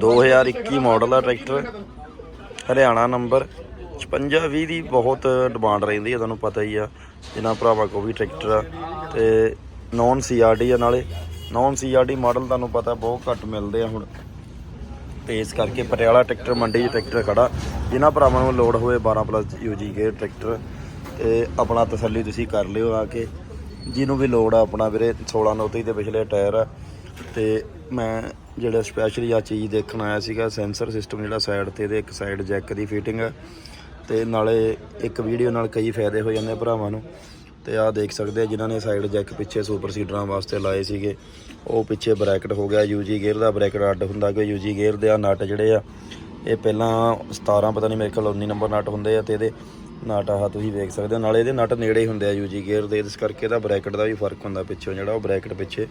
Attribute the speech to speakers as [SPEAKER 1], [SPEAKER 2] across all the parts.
[SPEAKER 1] 2021 model ਆ tractor Haryana number 5620 ਦੀ ਬਹੁਤ demand ਰਹਿੰਦੀ ਹੈ ਤੁਹਾਨੂੰ ਪਤਾ ਹੀ ਆ। ਜਿਨ੍ਹਾਂ ਭਰਾਵਾਂ ਕੋ ਵੀ ਟਰੈਕਟਰ ਆ। ਤੇ ਨੌਨ ਸੀਆਰਡੀ ਆ ਨਾਲੇ। ਨੌਨ ਸੀਆਰਡੀ ਮਾਡਲ ਤੁਹਾਨੂੰ ਪਤਾ ਬਹੁਤ ਘੱਟ ਮਿਲਦੇ ਆ ਹੁਣ। ਤੇ ਇਸ ਕਰਕੇ ਪਟਿਆਲਾ ਟਰੈਕਟਰ ਮੰਡੀ 'ਚ ਟਰੈਕਟਰ ਖੜਾ। ਜਿਨ੍ਹਾਂ ਭਰਾਵਾਂ ਨੂੰ ਲੋਡ ਹੋਵੇ 12 ਪਲੱਸ ਯੂਜੀ ਕੇ ਟਰੈਕਟਰ ਤੇ ਆਪਣਾ ਤਸੱਲੀ ਤੁਸੀਂ ਕਰ ਲਿਓ ਆ ਕੇ। ਜਿਹਨੂੰ ਵੀ ਲੋਡ ਆ ਆਪਣਾ ਵੀਰੇ 16 29 ਦੇ ਪਿਛਲੇ ਟਾਇਰ ਆ। ਤੇ ਮੈਂ ਜਿਹੜਾ ਸਪੈਸ਼ਲੀ ਆ ਚੀਜ਼ ਦੇਖਣ ਆਇਆ ਸੀਗਾ ਸੈਂਸਰ ਸਿਸਟਮ ਜਿਹੜਾ ਸਾਈਡ ਤੇ ਇਹਦੇ ਇੱਕ ਸਾਈਡ ਜੈਕ ਦੀ ਫਿਟਿੰਗ ਆ। ਤੇ ਨਾਲੇ ਇੱਕ ਵੀਡੀਓ ਨਾਲ ਕਈ ਫਾਇਦੇ ਹੋ ਜਾਂਦੇ ਭਰਾਵਾਂ ਨੂੰ। ਤੇ ਆਹ ਦੇਖ ਸਕਦੇ ਆ ਜਿਨ੍ਹਾਂ ਨੇ ਸਾਈਡ ਜੈਕ ਪਿੱਛੇ ਸੁਪਰ ਸੀਡਰਾਂ ਵਾਸਤੇ ਲਾਏ ਸੀਗੇ। ਉਹ ਪਿੱਛੇ ਬ੍ਰੈਕਟ ਹੋ ਗਿਆ ਯੂਜੀ ਗੇਅਰ ਦਾ ਬ੍ਰੈਕਟ ਅੱਡ ਹੁੰਦਾ ਕਿ ਯੂਜੀ ਗੇਅਰ ਦੇ ਆ ਨਟ ਜਿਹੜੇ ਆ, ਇਹ ਪਹਿਲਾਂ 17 ਪਤਾ ਨਹੀਂ ਮੇਰੇ ਕੋਲ 19 ਨੰਬਰ ਨਟ ਹੁੰਦੇ ਆ ਤੇ ਇਹਦੇ ਨਟ ਆਹ ਤੁਸੀਂ ਵੇਖ ਸਕਦੇ ਹੋ। ਨਾਲੇ ਇਹਦੇ ਨਟ ਨੇੜੇ ਹੀ ਹੁੰਦੇ ਆ ਯੂਜੀ ਗੇਅਰ ਦੇ, ਇਸ ਕਰਕੇ ਇਹਦਾ ਬ੍ਰੈਕਟ ਦਾ ਵੀ ਫ਼ਰਕ ਹੁੰਦਾ ਪਿੱਛੋਂ ਜਿਹੜਾ ਉਹ ਬ੍ਰੈਕਟ ਪਿੱਛੇ।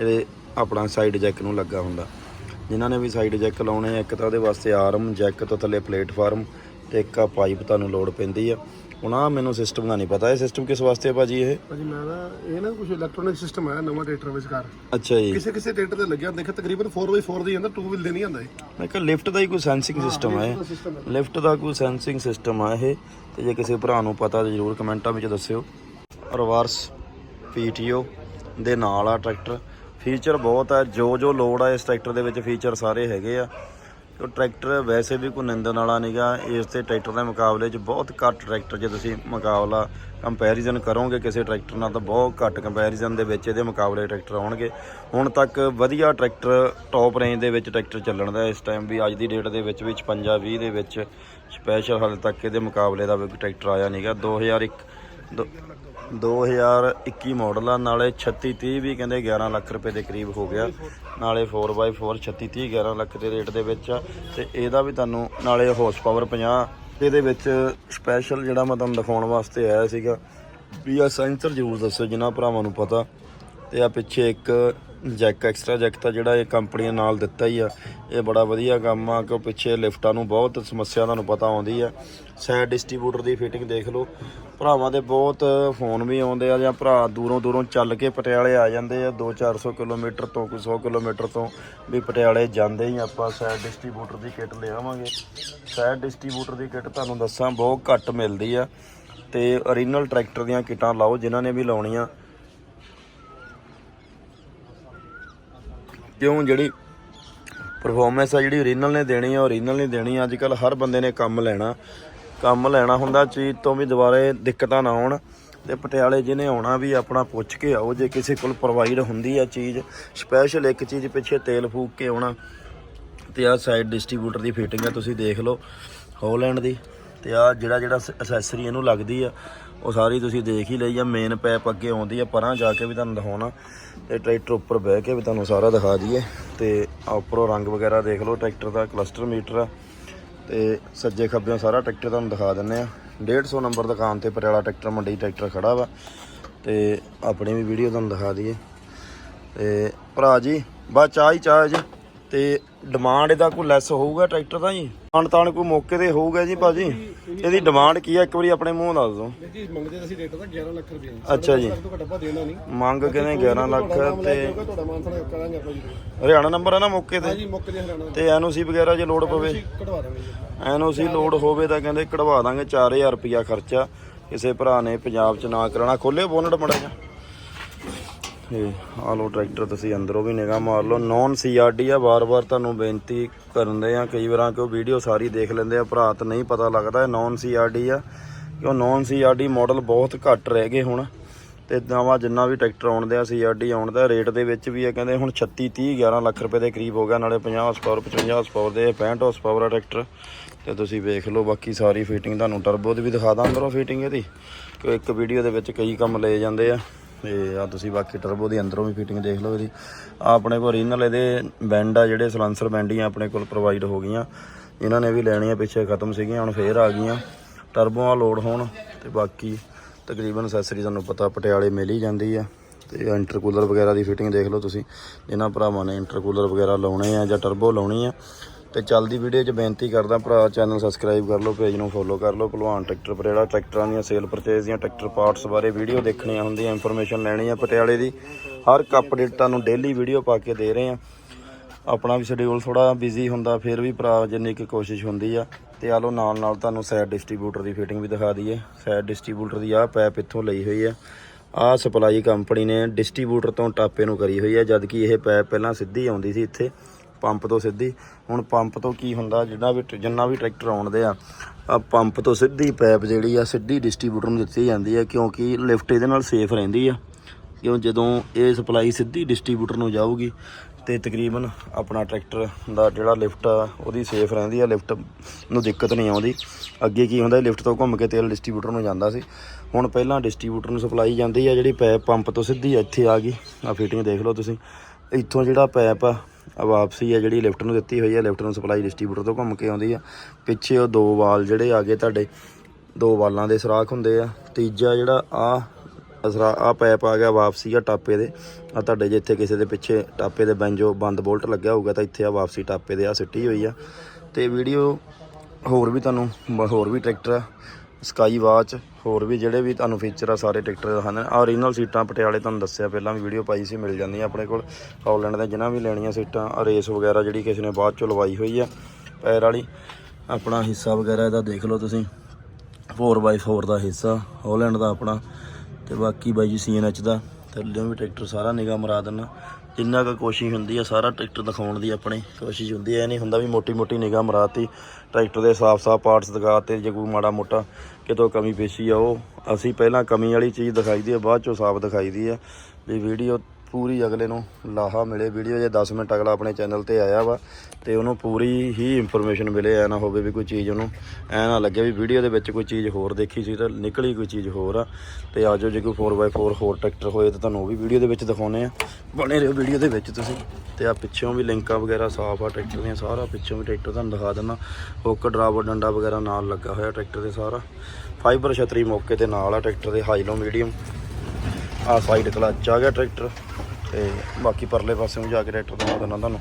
[SPEAKER 1] ਇਹਦੇ ਆਪਣਾ ਸਾਈਡ ਜੈਕ ਨੂੰ ਲੱਗਾ ਹੁੰਦਾ। ਜਿਨ੍ਹਾਂ ਨੇ ਵੀ ਸਾਈਡ ਜੈਕ ਲਾਉਣੇ ਆ, ਇੱਕ ਤਾਂ ਉਹਦੇ ਵਾਸਤੇ ਆਰਮ ਜੈਕ ਤੋਂ ਥੱਲੇ ਪਲੇਟਫਾਰਮ ਤੇ ਇੱਕ ਆ ਪਾਈਪ ਤੁਹਾਨੂੰ ਲੋਡ ਪੈਂਦੀ ਆ। ਹੁਣ ਆ ਮੈਨੂੰ ਸਿਸਟਮ ਦਾ ਨਹੀਂ ਪਤਾ ਇਹ ਸਿਸਟਮ ਕਿਸ ਵਾਸਤੇ ਆ ਭਾਜੀ ਇਹ?
[SPEAKER 2] ਭਾਜੀ ਮੈਂ ਨਾ ਇਹ ਨਾ ਕੁਝ ਇਲੈਕਟ੍ਰੋਨਿਕ ਸਿਸਟਮ ਆਇਆ ਨਵਾਂ ਟਰੈਕਟਰ ਵਿਚਕਾਰ
[SPEAKER 1] ਅੱਛਾ ਜੀ।
[SPEAKER 2] ਕਿਸੇ ਕਿਸੇ ਟਰੈਕਟਰ ਤੇ ਲੱਗਿਆ ਦੇਖਿਆ ਤਕਰੀਬਨ 4x4 ਦੀ ਆਂਦਾ 2 ਵੀਲ ਦੇ ਨਹੀਂ ਆਂਦਾ ਇਹ।
[SPEAKER 1] ਮੈਂ ਕਿਹਾ ਲਿਫਟ ਦਾ ਹੀ ਕੋਈ ਸੈਂਸਿੰਗ ਸਿਸਟਮ ਹੈ
[SPEAKER 2] ਸਿਸਟਮ
[SPEAKER 1] ਲਿਫਟ ਦਾ ਕੋਈ ਸੈਂਸਿੰਗ ਸਿਸਟਮ ਆ ਇਹ। ਤੇ ਜੇ ਕਿਸੇ ਭਰਾ ਨੂੰ ਪਤਾ ਤਾਂ ਜਰੂਰ ਕਮੈਂਟਾਂ ਵਿੱਚ ਦੱਸਿਓ। ਰਿਵਰਸ ਪੀਟੀਓ ਦੇ ਨਾਲ ਆ ਟਰੈਕਟਰ ਫੀਚਰ ਬਹੁਤ ਹੈ ਜੋ ਜੋ ਲੋਡ ਆ ਇਸ ਟਰੈਕਟਰ ਦੇ ਵਿੱਚ ਫੀਚਰ ਸਾਰੇ ਹੈਗੇ ਆ। ਉਹ ਟਰੈਕਟਰ ਵੈਸੇ ਵੀ ਕੋਈ ਨਿੰਦਣ ਵਾਲਾ ਨਹੀਂਗਾ ਇਸ ਤੇ ਟਰੈਕਟਰ ਦੇ ਮੁਕਾਬਲੇ 'ਚ ਬਹੁਤ ਘੱਟ ਟਰੈਕਟਰ ਜੇ ਤੁਸੀਂ ਮੁਕਾਬਲਾ ਕੰਪੈਰੀਜ਼ਨ ਕਰੋਗੇ ਕਿਸੇ ਟਰੈਕਟਰ ਨਾਲ ਤਾਂ ਬਹੁਤ ਘੱਟ ਕੰਪੈਰੀਜ਼ਨ ਦੇ ਵਿੱਚ ਇਹਦੇ ਮੁਕਾਬਲੇ ਟਰੈਕਟਰ ਆਉਣਗੇ। ਹੁਣ ਤੱਕ ਵਧੀਆ ਟਰੈਕਟਰ ਟੌਪ ਰੇਂਜ ਦੇ ਵਿੱਚ ਟਰੈਕਟਰ ਚੱਲਣ ਦਾ ਇਸ ਟਾਈਮ ਵੀ ਅੱਜ ਦੀ ਡੇਟ ਦੇ ਵਿੱਚ ਵੀ 55 20 ਦੇ ਵਿੱਚ ਸਪੈਸ਼ਲ ਹਾਲੇ ਤੱਕ ਇਹਦੇ ਮੁਕਾਬਲੇ ਦਾ ਵੀ ਕੋਈ ਟਰੈਕਟਰ ਆਇਆ ਨਹੀਂਗਾ 2001 ਦੋ- 2021 ਮਾਡਲ ਆ, ਨਾਲੇ 36 30 ਵੀ ਕਹਿੰਦੇ 11 ਲੱਖ ਰੁਪਏ ਦੇ ਕਰੀਬ ਹੋ ਗਿਆ। ਨਾਲੇ 4x4 36 30 11 ਲੱਖ ਦੇ ਰੇਟ ਦੇ ਵਿੱਚ ਆ। ਤੇ ਇਹਦਾ ਵੀ ਤੁਹਾਨੂੰ ਨਾਲੇ ਹਾਰਸ ਪਾਵਰ 50 ਇਹਦੇ ਵਿੱਚ ਸਪੈਸ਼ਲ ਜਿਹੜਾ ਮੈਂ ਤੁਹਾਨੂੰ ਦਿਖਾਉਣ ਵਾਸਤੇ ਆਇਆ ਸੀਗਾ, ਵੀ ਆ ਸੈਂਸਰ ਜ਼ਰੂਰ ਦੱਸੋ ਜਿਨ੍ਹਾਂ ਭਰਾਵਾਂ ਨੂੰ ਪਤਾ। ਤੇ ਆ ਪਿੱਛੇ ਇੱਕ ਜੈਕ ਐਕਸਟਰਾ ਜੈਕ ਤਾਂ ਜਿਹੜਾ ਇਹ ਕੰਪਨੀਆਂ ਨਾਲ ਦਿੱਤਾ ਹੀ ਆ। ਇਹ ਬੜਾ ਵਧੀਆ ਕੰਮ ਆ ਕਿ ਪਿੱਛੇ ਲਿਫਟਾਂ ਨੂੰ ਬਹੁਤ ਸਮੱਸਿਆ ਤੁਹਾਨੂੰ ਪਤਾ ਆਉਂਦੀ ਆ। ਸਾਈਡ ਡਿਸਟ੍ਰੀਬਿਊਟਰ ਦੀ ਫਿਟਿੰਗ ਦੇਖ ਲਓ। ਭਰਾਵਾਂ ਦੇ ਬਹੁਤ ਫੋਨ ਵੀ ਆਉਂਦੇ ਆ ਜਾਂ ਭਰਾ ਦੂਰੋਂ ਦੂਰੋਂ ਚੱਲ ਕੇ ਪਟਿਆਲੇ ਆ ਜਾਂਦੇ ਆ। 2-400 ਕਿਲੋਮੀਟਰ ਤੋਂ ਕੋਈ 100 ਕਿਲੋਮੀਟਰ ਤੋਂ ਵੀ ਪਟਿਆਲੇ ਜਾਂਦੇ ਹੀ ਆਪਾਂ ਸਾਈਡ ਡਿਸਟ੍ਰੀਬਿਊਟਰ ਦੀ ਕਿੱਟ ਲੈ ਆਵਾਂਗੇ ਸਾਈਡ ਡਿਸਟ੍ਰੀਬਿਊਟਰ ਦੀ ਕਿੱਟ ਤੁਹਾਨੂੰ ਦੱਸਾਂ, ਬਹੁਤ ਘੱਟ ਮਿਲਦੀ ਆ। ਤੇ ਓਰੀਜਨਲ ਟਰੈਕਟਰ ਦੀਆਂ ਕਿੱਟਾਂ ਲਾਓ, ਜਿਨ੍ਹਾਂ ਨੇ ਵੀ ਲਾਉਣੀਆਂ। ਕਿਉਂ ਜਿਹੜੀ ਪਰਫਾਰਮੈਂਸ ਆ ਜਿਹੜੀ ਓਰੀਜਨਲ ਨੇ ਦੇਣੀ ਆ ਓਰੀਜਨਲ ਨਹੀਂ ਦੇਣੀ ਅੱਜ ਕੱਲ ਹਰ ਬੰਦੇ ਨੇ ਕੰਮ ਲੈਣਾ। ਕੰਮ ਲੈਣਾ ਹੁੰਦਾ, ਚੀਜ਼ ਤੋਂ ਵੀ ਦੁਬਾਰੇ ਦਿੱਕਤਾਂ ਨਾ ਆਉਣ ਤੇ ਪਟਿਆਲੇ ਜਿਹਨੇ ਆਉਣਾ ਵੀ ਆਪਣਾ ਪੁੱਛ ਕੇ ਆਓ, ਜੇ ਕਿਸੇ ਕੋਲ ਪ੍ਰੋਵਾਈਡ ਹੁੰਦੀ ਆ ਚੀਜ਼ ਸਪੈਸ਼ਲ ਇੱਕ ਚੀਜ਼ ਪਿੱਛੇ ਤੇਲ ਫੂਕ ਕੇ ਆਉਣਾ ਤੇ ਆ ਸਾਈਡ ਡਿਸਟ੍ਰੀਬਿਊਟਰ ਦੀ ਫਿਟਿੰਗ ਆ, ਤੁਸੀਂ ਦੇਖ ਲਓ ਹੌਲੈਂਡ ਦੀ ਤੇ ਆ ਜਿਹੜਾ ਜਿਹੜਾ ਅਸੈਸਰੀ ਇਹਨੂੰ ਲੱਗਦੀ ਆ ਉਹ ਸਾਰੀ ਤੁਸੀਂ ਦੇਖ ਹੀ ਲਈ ਆ ਮੇਨ ਪੈਪ ਅੱਗੇ ਆਉਂਦੀ ਆ, ਪਰਾਂ ਜਾ ਕੇ ਵੀ ਤੁਹਾਨੂੰ ਦਿਖਾਉਣਾ। ਤੇ ਟਰੈਕਟਰ ਉੱਪਰ ਬਹਿ ਕੇ ਵੀ ਤੁਹਾਨੂੰ ਸਾਰਾ ਦਿਖਾ ਦਈਏ। ਤੇ ਆ ਉੱਪਰੋਂ ਰੰਗ ਵਗੈਰਾ ਦੇਖ ਲਓ ਟਰੈਕਟਰ ਦਾ ਕਲਸਟਰ ਮੀਟਰ ਆ। ਤੇ ਸੱਜੇ ਖੱਬੇ ਸਾਰਾ ਟਰੈਕਟਰ ਤੁਹਾਨੂੰ ਦਿਖਾ ਦਿੰਨੇ ਆ। 150 ਨੰਬਰ ਦੁਕਾਨ ਤੇ ਪਟਿਆਲਾ ਟਰੈਕਟਰ ਮੰਡੀ ਟਰੈਕਟਰ ਖੜਾ ਵਾ। ਤੇ ਆਪਣੀ ਵੀ ਵੀਡੀਓ ਤੁਹਾਨੂੰ ਦਿਖਾ ਦਈਏ। ਤੇ ਭਰਾ ਜੀ, ਬਸ ਚਾਹ ਹੀ ਚਾਹ ਜੀ। ਤੇ ਡਿਮਾਂਡ ਇਹਦਾ ਕੋਈ ਲੈਸ ਹੋਊਗਾ ਟਰੈਕਟਰ ਦਾ ਜੀ ਤਾਣ ਤਾਣ ਕੋਈ ਮੌਕੇ ਤੇ ਹੋਊਗਾ ਜੀ ਭਾਜੀ? ਇਹਦੀ ਡਿਮਾਂਡ ਕੀ ਆ? ਇੱਕ ਵਾਰੀ ਆਪਣੇ ਮੂੰਹ ਦੱਸ। ਦਿਓ
[SPEAKER 2] ਜੀ ਮੰਗਦੇ ਤਾਂ ਅਸੀਂ ਰੇਟ ਦਾ 11 ਲੱਖ ਰੁਪਏ
[SPEAKER 1] ਅੱਛਾ ਜੀ।
[SPEAKER 2] ਤੋਂ ਘੱਟ ਆਪਾਂ ਦੇਣਾ ਨਹੀਂ।
[SPEAKER 1] ਮੰਗ ਕਹਿੰਦੇ 11 ਲੱਖ ਤੇ
[SPEAKER 2] ਤੁਹਾਡਾ ਮਾਨ ਥੋੜਾ ਕਰਾਂਗੇ ਆਪਾਂ ਜੀ।
[SPEAKER 1] ਹਰਿਆਣਾ ਨੰਬਰ ਹੈ ਨਾ ਮੌਕੇ ਤੇ?
[SPEAKER 2] ਜੀ ਮੁੱਕ ਜੇ ਹਰਿਆਣਾ
[SPEAKER 1] ਤੇ ਐਨਓਸੀ ਵਗੈਰਾ ਜੇ ਲੋਡ ਪਵੇ।
[SPEAKER 2] ਕਢਵਾ ਦਾਂਗੇ ਜੀ
[SPEAKER 1] ਐਨਓਸੀ ਲੋਡ ਹੋਵੇ ਤਾਂ ਕਹਿੰਦੇ ਕਢਵਾ ਦਾਂਗੇ 4000 ਰੁਪਿਆ ਖਰਚਾ। ਕਿਸੇ ਭਰਾ ਨੇ ਪੰਜਾਬ 'ਚ ਨਾ ਕਰਾਣਾ ਖੋਲੇ ਬੋਨਟ ਮੜਾ ਜਾ ਇਹ ਆ ਲੋ ਟਰੈਕਟਰ ਤੁਸੀਂ ਅੰਦਰੋਂ ਵੀ ਨਿਗਾਹ ਮਾਰ ਲਓ। ਨੌਨ ਸੀਆਰਡੀ ਆ, ਵਾਰ-ਵਾਰ ਤੁਹਾਨੂੰ ਬੇਨਤੀ ਕਰਦੇ ਆ। ਕਈ ਵਾਰਾਂ ਕਿ ਉਹ ਵੀਡੀਓ ਸਾਰੀ ਦੇਖ ਲੈਂਦੇ ਆ, ਭਰਾ ਤਾਂ ਨਹੀਂ ਪਤਾ ਲੱਗਦਾ ਇਹ ਨੌਨ ਸੀਆਰਡੀ ਆ। ਕਿਉਂ ਨੌਨ ਸੀਆਰਡੀ ਮਾਡਲ ਬਹੁਤ ਘੱਟ ਰਹਿ ਗਏ ਹੁਣ। ਤੇ ਨਵਾਂ ਜਿੰਨਾ ਵੀ ਟਰੈਕਟਰ ਆਉਣ ਦੇ ਆ ਸੀਆਰਡੀ ਆਉਣ ਦਾ ਰੇਟ ਦੇ ਵਿੱਚ ਵੀ ਆ। ਕਹਿੰਦੇ ਹੁਣ 36 30 11 ਲੱਖ ਰੁਪਏ ਦੇ ਕਰੀਬ ਹੋ ਗਿਆ, ਨਾਲੇ 50 ਹਾਰਸ ਪਾਵਰ 55 ਹਾਰਸ ਪਾਵਰ ਦੇ 65 ਹਾਰਸ ਪਾਵਰ ਆ ਟਰੈਕਟਰ। ਤੇ ਤੁਸੀਂ ਵੇਖ ਲਓ, ਬਾਕੀ ਸਾਰੀ ਫਿਟਿੰਗ ਤੁਹਾਨੂੰ ਟਰਬੋ ਦੀ ਵੀ ਦਿਖਾ ਦਾਂ ਅੰਦਰੋਂ ਫਿਟਿੰਗ ਇਹਦੀ। ਕਿ ਇੱਕ ਵੀਡੀਓ ਦੇ ਵਿੱਚ ਕਈ ਕੰਮ ਲਏ ਜਾਂਦੇ ਆ। ਤੇ ਆ ਤੁਸੀਂ ਬਾਕੀ ਟਰਬੋ ਦੀ ਅੰਦਰੋਂ ਵੀ ਫਿਟਿੰਗ ਦੇਖ ਲਓ ਇਹਦੀ। ਆ ਆਪਣੇ ਕੋਲ ਰੀਨਲ ਇਹਦੇ ਬੈਂਡ ਆ ਜਿਹੜੇ ਸਲੈਂਸਰ ਬੈਂਡੀਆਂ ਆਪਣੇ ਕੋਲ ਪ੍ਰੋਵਾਈਡ ਹੋ ਗਈਆਂ। ਇਹਨਾਂ ਨੇ ਵੀ ਲੈਣੀਆਂ ਪਿੱਛੇ ਖਤਮ ਸੀਗੀਆਂ, ਹੁਣ ਫੇਰ ਆ ਗਈਆਂ। ਟਰਬੋਆਂ ਲੋਡ ਹੋਣ ਤੇ ਬਾਕੀ ਤਕਰੀਬਨ ਅਸੈਸਰੀ ਤੁਹਾਨੂੰ ਪਤਾ ਪਟਿਆਲੇ ਮਿਲ ਹੀ ਜਾਂਦੀ ਆ। ਤੇ ਇੰਟਰਕੂਲਰ ਵਗੈਰਾ ਦੀ ਫਿਟਿੰਗ ਦੇਖ ਲਓ ਤੁਸੀਂ। ਇਹਨਾਂ ਭਰਾਵਾਂ ਨੇ ਇੰਟਰਕੂਲਰ ਵਗੈਰਾ ਲਾਉਣੇ ਆ ਜਾਂ ਟਰਬੋ ਲਾਉਣੀ ਆ। ਤੇ ਚੱਲਦੀ ਵੀਡੀਓ 'ਚ ਬੇਨਤੀ ਕਰਦਾ ਭਰਾ ਚੈਨਲ ਸਬਸਕ੍ਰਾਈਬ ਕਰ ਲਓ ਪੇਜ ਨੂੰ ਫੋਲੋ ਕਰ ਲਓ, ਭਲਵਾਨ ਟਰੈਕਟਰ ਪਰੇੜਾ, ਟਰੈਕਟਰਾਂ ਦੀਆਂ ਸੇਲ ਪਰਚੇਜ਼ ਦੀਆਂ ਟਰੈਕਟਰ ਪਾਰਟਸ ਬਾਰੇ ਵੀਡੀਓ ਦੇਖਣੀਆਂ ਹੁੰਦੀਆਂ ਇਨਫੋਰਮੇਸ਼ਨ ਲੈਣੀ ਆ ਪਟਿਆਲੇ ਦੀ। ਹਰ ਇੱਕ ਅਪਡੇਟ ਤੁਹਾਨੂੰ ਡੇਲੀ ਵੀਡੀਓ ਪਾ ਕੇ ਦੇ ਰਹੇ ਆ। ਆਪਣਾ ਵੀ ਸ਼ਡਿਊਲ ਥੋੜਾ ਬਿਜ਼ੀ ਹੁੰਦਾ, ਫਿਰ ਵੀ ਭਰਾ ਜਿੰਨੀ ਕੁ ਕੋਸ਼ਿਸ਼ ਹੁੰਦੀ ਆ। ਤੇ ਆ ਲੋ ਨਾਲ ਨਾਲ ਤੁਹਾਨੂੰ ਸੈਡ ਡਿਸਟ੍ਰੀਬਿਊਟਰ ਦੀ ਫਿਟਿੰਗ ਵੀ ਦਿਖਾ ਦਈਏ। ਸੈਡ ਡਿਸਟ੍ਰੀਬਿਊਟਰ ਦੀ ਆਹ ਪੈਪ ਇੱਥੋਂ ਲਈ ਹੋਈ ਆ। ਆਹ ਸਪਲਾਈ ਕੰਪਨੀ ਨੇ ਡਿਸਟ੍ਰੀਬਿਊਟਰ ਤੋਂ ਟਾਪੇ ਨੂੰ ਕਰੀ ਹੋਈ ਆ ਜਦ ਕਿ ਇਹ ਪੈਪ ਪਹਿਲਾਂ ਸਿੱਧੀ ਆਉਂਦੀ ਸੀ ਇੱਥੇ। ਪੰਪ ਤੋਂ ਸਿੱਧੀ। ਹੁਣ ਪੰਪ ਤੋਂ ਕੀ ਹੁੰਦਾ, ਜਿੰਨਾ ਵੀ ਟ- ਜਿੰਨਾ ਵੀ ਟਰੈਕਟਰ ਆਉਂਦੇ ਆ ਆ ਪੰਪ ਤੋਂ ਸਿੱਧੀ ਪੈਪ ਜਿਹੜੀ ਆ, ਸਿੱਧੀ ਡਿਸਟ੍ਰੀਬਿਊਟਰ ਨੂੰ ਦਿੱਤੀ ਜਾਂਦੀ ਆ, ਕਿਉਂਕਿ ਲਿਫਟ ਇਹਦੇ ਨਾਲ ਸੇਫ ਰਹਿੰਦੀ ਆ। ਕਿਉਂ ਜਦੋਂ ਇਹ ਸਪਲਾਈ ਸਿੱਧੀ ਡਿਸਟ੍ਰੀਬਿਊਟਰ ਨੂੰ ਜਾਊਗੀ, ਤੇ ਤਕਰੀਬਨ ਆਪਣਾ ਟਰੈਕਟਰ ਦਾ ਜਿਹੜਾ ਲਿਫਟ ਆ, ਉਹਦੀ ਸੇਫ ਰਹਿੰਦੀ ਆ ਲਿਫਟ ਨੂੰ ਦਿੱਕਤ ਨਹੀਂ ਆਉਂਦੀ। ਅੱਗੇ ਕੀ ਹੁੰਦਾ ਲਿਫਟ ਤੋਂ ਘੁੰਮ ਕੇ ਤੇਲ ਡਿਸਟ੍ਰੀਬਿਊਟਰ ਨੂੰ ਜਾਂਦਾ ਸੀ। ਹੁਣ ਪਹਿਲਾਂ ਡਿਸਟ੍ਰੀਬਿਊਟਰ ਨੂੰ ਸਪਲਾਈ ਜਾਂਦੀ ਆ, ਜਿਹੜੀ ਪੈਪ ਪੰਪ ਤੋਂ ਸਿੱਧੀ ਇੱਥੇ ਆ ਗਈ। ਆ ਫਿਟਿੰਗ ਦੇਖ ਲਓ ਤੁਸੀਂ। ਇੱਥੋਂ ਜਿਹੜਾ ਪੈਪ ਆ ਆ ਵਾਪਸੀ ਆ ਜਿਹੜੀ ਲਿਫਟ ਨੂੰ ਦਿੱਤੀ ਹੋਈ ਆ, ਲਿਫਟ ਨੂੰ ਸਪਲਾਈ ਡਿਸਟ੍ਰੀਬਿਊਟਰ ਤੋਂ ਘੁੰਮ ਕੇ ਆਉਂਦੀ ਆ। ਪਿੱਛੇ ਉਹ ਦੋ ਵਾਲ ਜਿਹੜੇ ਆ ਗਏ ਤੁਹਾਡੇ, ਦੋ ਵਾਲਾਂ ਦੇ ਸੁਰਾਖ ਹੁੰਦੇ ਆ। ਤੀਜਾ ਜਿਹੜਾ ਆ ਅਸਰਾ ਆ ਪੈਪ ਆ ਗਿਆ ਵਾਪਸੀ ਆ ਟਾਪੇ ਦੇ। ਆ ਤੁਹਾਡੇ ਜੇ ਇੱਥੇ ਕਿਸੇ ਦੇ ਪਿੱਛੇ ਟਾਪੇ ਦੇ ਬੈਂਜੋ ਬੰਦ ਬੋਲਟ ਲੱਗਿਆ ਹੋਊਗਾ ਤਾਂ ਇੱਥੇ ਆ ਵਾਪਸੀ ਟਾਪੇ ਦੇ ਆ ਸਿੱਟੀ ਹੋਈ ਆ। ਤੇ ਵੀਡੀਓ ਹੋਰ ਵੀ ਤੁਹਾਨੂੰ ਬ- ਹੋਰ ਵੀ ਟਰੈਕਟਰ ਆ। ਸਕਾਈ ਵਾਚ ਹੋਰ ਵੀ ਜਿਹੜੇ ਵੀ ਤੁਹਾਨੂੰ ਫੀਚਰ ਆ ਸਾਰੇ ਟਰੈਕਟਰ ਦੇ ਹਨ। ਆ ਓਰੀਜਨਲ ਸੀਟਾਂ ਪਟਿਆਲੇ ਤੁਹਾਨੂੰ ਦੱਸਿਆ, ਪਹਿਲਾਂ ਵੀ ਵੀਡੀਓ ਪਾਈ ਸੀ, ਮਿਲ ਜਾਂਦੀਆਂ ਆਪਣੇ ਕੋਲ। ਹੌਲੈਂਡ ਦੇ ਜਿਨ੍ਹਾਂ ਵੀ ਲੈਣੀਆਂ ਸੀਟਾਂ ਰੇਸ ਵਗੈਰਾ ਜਿਹੜੀ ਕਿਸੇ ਨੇ ਬਾਅਦ ਚੋਂ ਲਵਾਈ ਹੋਈ ਆ, ਪੈਰ ਵਾਲੀ। ਆਪਣਾ ਹਿੱਸਾ ਵਗੈਰਾ ਇਹਦਾ ਦੇਖ ਲਓ ਤੁਸੀਂ। 4x4 ਦਾ ਹਿੱਸਾ ਹੌਲੈਂਡ ਦਾ ਆਪਣਾ। ਤੇ ਬਾਕੀ ਬਾਈ ਜੀ ਸੀਐਨਐਚ ਦਾ। ਥੱਲੇ ਵੀ ਟਰੈਕਟਰ ਸਾਰਾ ਨਿਗਾਹ ਮਰਾ ਦੇਣਾ ਜਿੰਨਾ ਕੁ ਕੋਸ਼ਿਸ਼ ਹੁੰਦੀ ਆ, ਸਾਰਾ ਟਰੈਕਟਰ ਦਿਖਾਉਣ ਦੀ ਆਪਣੀ ਕੋਸ਼ਿਸ਼ ਹੁੰਦੀ ਐ ਨਹੀਂ ਹੁੰਦਾ ਵੀ ਮੋਟੀ ਮੋਟੀ ਨਿਗਾਹ ਮਰਾਤੀ, ਟਰੈਕਟਰ ਦੇ ਸਾਫ਼-ਸਾਫ਼ ਪਾਰਟਸ ਦਿਖਾਤੇ ਜੇ ਕੋਈ ਮਾੜਾ ਮੋਟਾ ਕਿਤੋਂ ਕਮੀ ਪੇਸ਼ੀ ਆ, ਉਹ ਅਸੀਂ ਪਹਿਲਾਂ ਕਮੀ ਵਾਲੀ ਚੀਜ਼ ਦਿਖਾਈ ਦੀ ਆ, ਬਾਅਦ ਚੋਂ ਸਾਫ਼ ਦਿਖਾਈ ਦੀ ਆ। ਵੀ ਵੀਡੀਓ ਪੂਰੀ ਅਗਲੇ ਨੂੰ ਲਾਹਾ ਮਿਲੇ ਵੀਡੀਓ ਜੇ 10 ਮਿੰਟ ਅਗਲਾ ਆਪਣੇ ਚੈਨਲ ਤੇ ਆਇਆ ਵਾ ਤੇ ਉਹਨੂੰ ਪੂਰੀ ਹੀ ਇਨਫੋਰਮੇਸ਼ਨ ਮਿਲੇ, ਐ ਨਾ ਹੋਵੇ ਵੀ ਕੋਈ ਚੀਜ਼ ਉਹਨੂੰ ਐ ਨਾ ਲੱਗੇ ਵੀ ਵੀਡੀਓ ਦੇ ਵਿੱਚ ਕੋਈ ਚੀਜ਼ ਹੋਰ ਦੇਖੀ ਸੀ ਤਾਂ ਨਿਕਲੀ ਕੋਈ ਚੀਜ਼ ਹੋਰ ਆ। ਤੇ ਆਜੋ ਜੇ ਕੋਈ 4x4 ਹੋਰ ਟਰੈਕਟਰ ਹੋਏ ਤਾਂ ਤੁਹਾਨੂੰ ਉਹ ਵੀ ਵੀਡੀਓ ਦੇ ਵਿੱਚ ਦਿਖਾਉਨੇ ਆ। ਬਣੇ ਰਹੋ ਵੀਡੀਓ ਦੇ ਵਿੱਚ ਤੁਸੀਂ। ਤੇ ਆ ਪਿੱਛੋਂ ਵੀ ਲਿੰਕਾਂ ਵਗੈਰਾ ਸਾਫ਼ ਆ ਟਰੈਕਟਰ ਦੀਆਂ, ਸਾਰਾ ਪਿੱਛੋਂ ਵੀ ਟਰੈਕਟਰ ਤੁਹਾਨੂੰ ਦਿਖਾ ਦਿੰਦਾ। ਹੁੱਕ ਡਰਾਈਵਰ ਡੰਡਾ ਵਗੈਰਾ ਨਾਲ ਲੱਗਾ ਹੋਇਆ ਟਰੈਕਟਰ ਦੇ ਸਾਰਾ। ਫਾਈਬਰ ਛਤਰੀ ਮੌਕੇ ਤੇ ਨਾਲ ਆ ਟਰੈਕਟਰ ਦੇ ਹਾਈ ਲੋ ਮੀਡੀਅਮ ਆ ਸਾਈਡ ਕਲੱਚ ਆ ਗਿਆ ਟਰੈਕਟਰ ਤੇ ਬਾਕੀ ਪਰਲੇ ਪਾਸੇ ਨੂੰ ਜਾ ਕੇ ਟਰੈਕਟਰ ਦਿਖਾ ਦਿੰਦਾ ਤੁਹਾਨੂੰ।